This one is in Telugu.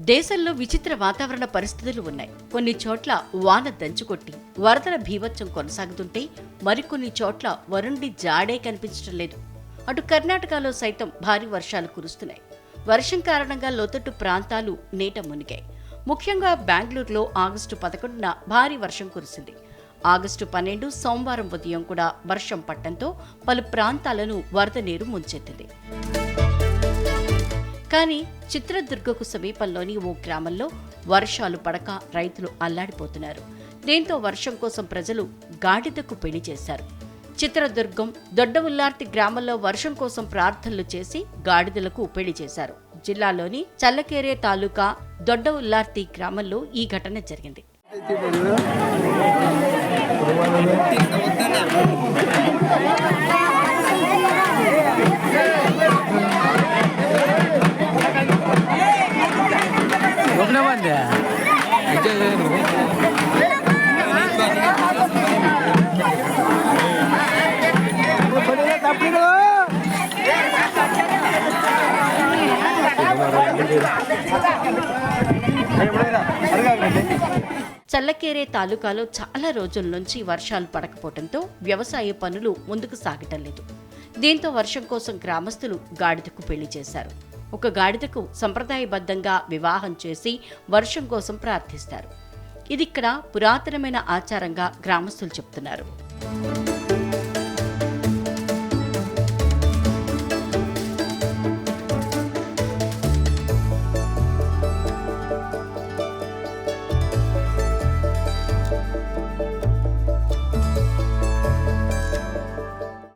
దేశంలో విచిత్ర వాతావరణ పరిస్థితులు ఉన్నాయి. కొన్ని చోట్ల వాన దంచుకొట్టి వరదల భీభత్సం కొనసాగుతుంటే మరికొన్ని చోట్ల వరుణుడి జాడే కనిపించడం లేదు. అటు కర్ణాటకలో సైతం భారీ వర్షాలు కురుస్తున్నాయి. వర్షం కారణంగా లోతట్టు ప్రాంతాలు నీట మునిగాయి. ముఖ్యంగా బెంగళూరులో ఆగస్టు పదకొండున భారీ వర్షం కురిసింది. ఆగస్టు పన్నెండు సోమవారం ఉదయం కూడా వర్షం పట్టడంతో పలు ప్రాంతాలను వరద నీరు ముంచెత్తింది. కానీ చిత్రదుర్గకు సమీపంలోని ఓ గ్రామంలో వర్షాలు పడక రైతులు అల్లాడిపోతున్నారు. దీంతో వర్షం కోసం ప్రజలు గాడిదకు పెళ్ళి చేశారు. చిత్రదుర్గం దొడ్డ ఉల్లార్తి గ్రామంలో వర్షం కోసం ప్రార్థనలు చేసి గాడిదలకు పెళ్ళి చేశారు. జిల్లాలోని చల్లకేరే తాలూకా దొడ్డ ఉల్లార్తి గ్రామంలో ఈ ఘటన జరిగింది. చల్లకేరే తాలూకాలో చాలా రోజుల నుంచి వర్షాలు పడకపోవడంతో వ్యవసాయ పనులు ముందుకు సాగటం లేదు. దీంతో వర్షం కోసం గ్రామస్తులు గాడిదకు పెళ్ళి చేశారు. ఒక గాడిదకు సంప్రదాయబద్ధంగా వివాహం చేసి వర్షం కోసం ప్రార్థిస్తారు. ఇది ఇక్కడ పురాతనమైన ఆచారంగా గ్రామస్తులు చెప్తున్నారు.